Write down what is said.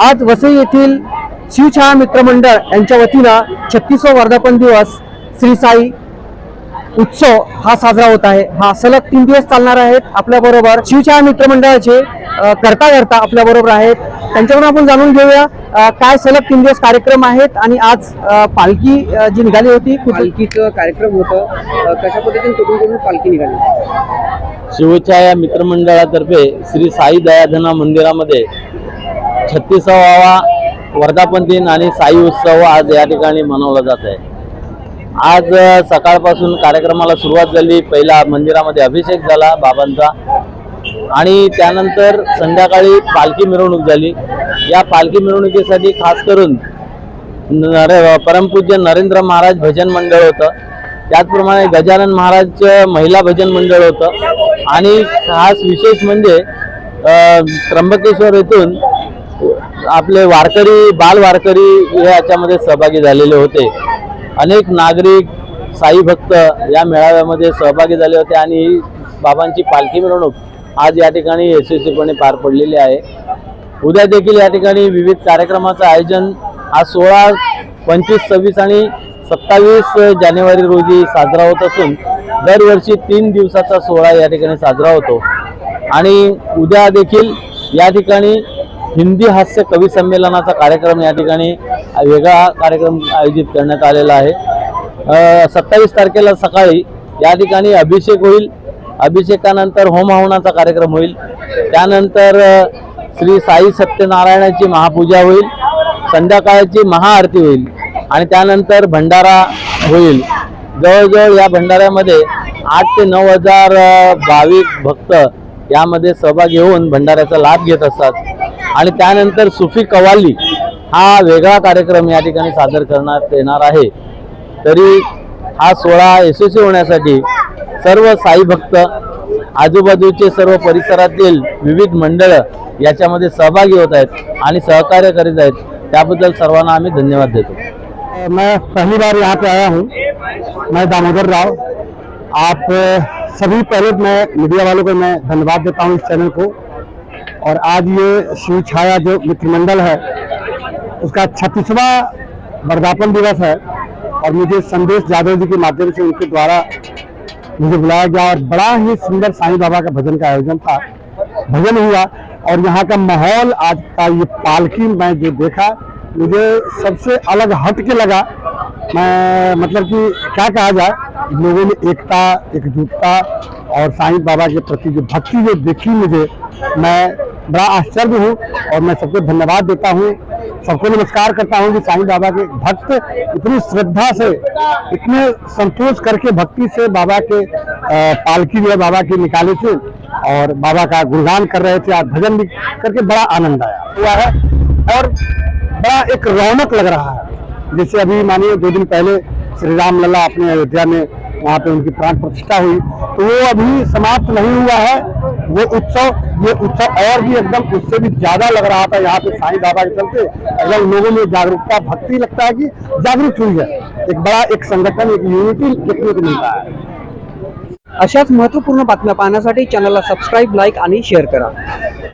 आज वसई येथील शिवछाया मित्रमंडळ यांच्या वतीनं छत्तीसवा वर्धापन दिवस श्री साई उत्सव हा साजरा होत आहे. हा सलग तीन दिवस चालणार आहेत. आपल्या बरोबर शिवछाया मित्रमंडळाचे करता करता आपल्या बरोबर आहेत. त्यांच्याकडून आपण जाणून घेऊया काय सलग तीन दिवस कार्यक्रम आहेत आणि आज पालखी जी निघाली होती पालखीचं कार्यक्रम होतं. कशा पद्धतीने कुठून कुठून पालखी निघाली? शिवछाया मित्रमंडळातर्फे श्री साई दयाधना मंदिरामध्ये छत्तीसावा वर्धापन दिन आणि साई उत्सव आज या ठिकाणी मनवला जात आहे. आज सकाळपासून कार्यक्रमाला सुरुवात झाली. पहिला मंदिरामध्ये अभिषेक झाला बाबांचा. आणि त्यानंतर संध्याकाळी पालखी मिरवणूक झाली. या पालखी मिरवणुकीसाठी खास करून नरे परमपूज्य नरेंद्र महाराज भजन मंडळ होतं. त्याचप्रमाणे गजानन महाराजचं महिला भजन मंडळ होतं. आणि खास विशेष म्हणजे त्र्यंबकेश्वर येथून आपले वारकरी बाल वारकरी याच्यामध्ये सहभागी झालेले होते. अनेक नागरिक साई भक्त या मेळाव्यामध्ये सहभागी झाले होते आणि ही बाबांची पालखी मिरवणूक आज या ठिकाणी यशस्वीपणे पार पडलेली आहे. उद्या देखील या ठिकाणी विविध कार्यक्रमाचं आयोजन आज सोळा पंचवीस सव्वीस आणि सत्तावीस जानेवारी रोजी साजरा होत असून दरवर्षी तीन दिवसाचा सोहळा या ठिकाणी साजरा होतो. आणि उद्या देखील या ठिकाणी हिंदी हास्य कवी संमेलनाचा कार्यक्रम या ठिकाणी वेगळा कार्यक्रम आयोजित करण्यात आलेला आहे. सत्तावीस तारखेला सकाळी या ठिकाणी अभिषेक होईल. अभिषेकानंतर होम हवनाचा कार्यक्रम होईल. त्यानंतर श्री साई सत्यनारायणाची महापूजा होईल. संध्याकाळची महाआरती होईल. आणि त्यानंतर भंडारा होईल. जवळजवळ या भंडाऱ्यामध्ये आठ ते नऊ हजार भाविक भक्त यामध्ये सहभाग घेऊन भंडाऱ्याचा लाभ घेत असतात. आणि त्यानंतर सुफी कवाली हा वेगळा कार्यक्रम या ठिकाणी सादर करण्यात येणार आहे. तरी हा सोहळा यशस्वी होण्यासाठी सर्व साई भक्त आजूबाजूचे सर्व परिसरातील विविध मंडळं याच्यामध्ये सहभागी होत आहेत आणि सहकार्य करीत आहेत. त्याबद्दल सर्वांना आम्ही धन्यवाद देतो. मैं पहली बार यहाँ पे आया हूँ। मैं दामोदर राव। आप सभी पहले मैं मीडिया वालों को मैं धन्यवाद देता हूँ इस चैनल को। और आज ये शिव छाया जो मित्रमंडल है, उसका छत्तीसवा वर्धापन दिवस है और मुझे संदेश यादव जी के माध्यम से उनके द्वारा मुझे बुलाया गया और बड़ा ही सुंदर साईं बाबा का भजन का आयोजन था, भजन हुआ और यहाँ का माहौल आज का ये पालकी मैं जो देखा, मुझे सबसे अलग हट के लगा। मैं मतलब कि क्या कहा जाए, लोगों में एकता, एकजुटता और साईं बाबा के प्रति जो भक्ति जो देखी मुझे, मैं बड़ा आश्चर्य हूँ और मैं सबको धन्यवाद देता हूँ। सबको नमस्कार करता हूँ कि साईं बाबा के भक्त इतनी श्रद्धा से, इतने संतोष करके भक्ति से बाबा के पालकी जो है बाबा की निकाले थे और बाबा का गुणगान कर रहे थे, आज भजन भी करके बड़ा आनंद आया। हुआ है और बड़ा एक रौनक लग रहा है। जैसे अभी मानिए दो दिन पहले श्री राम लला अपने अयोध्या में वहाँ पे उनकी प्राण प्रतिष्ठा हुई तो वो अभी समाप्त नहीं हुआ है। वो उत्सव, ये उत्सव और भी एकदम उससे भी ज़्यादा लग रहा था यहाँ पे साईं बाबा के चलते। एकदम लोगों में जागरूकता, भक्ति लगता है कि जागरूक हुई है। एक बड़ा एक संगठन, एक यूनिटी देखने को मिलता है। अशाच महत्वपूर्ण बातम्या पाहण्यासाठी चैनल सब्सक्राइब लाइक आणि शेयर करा.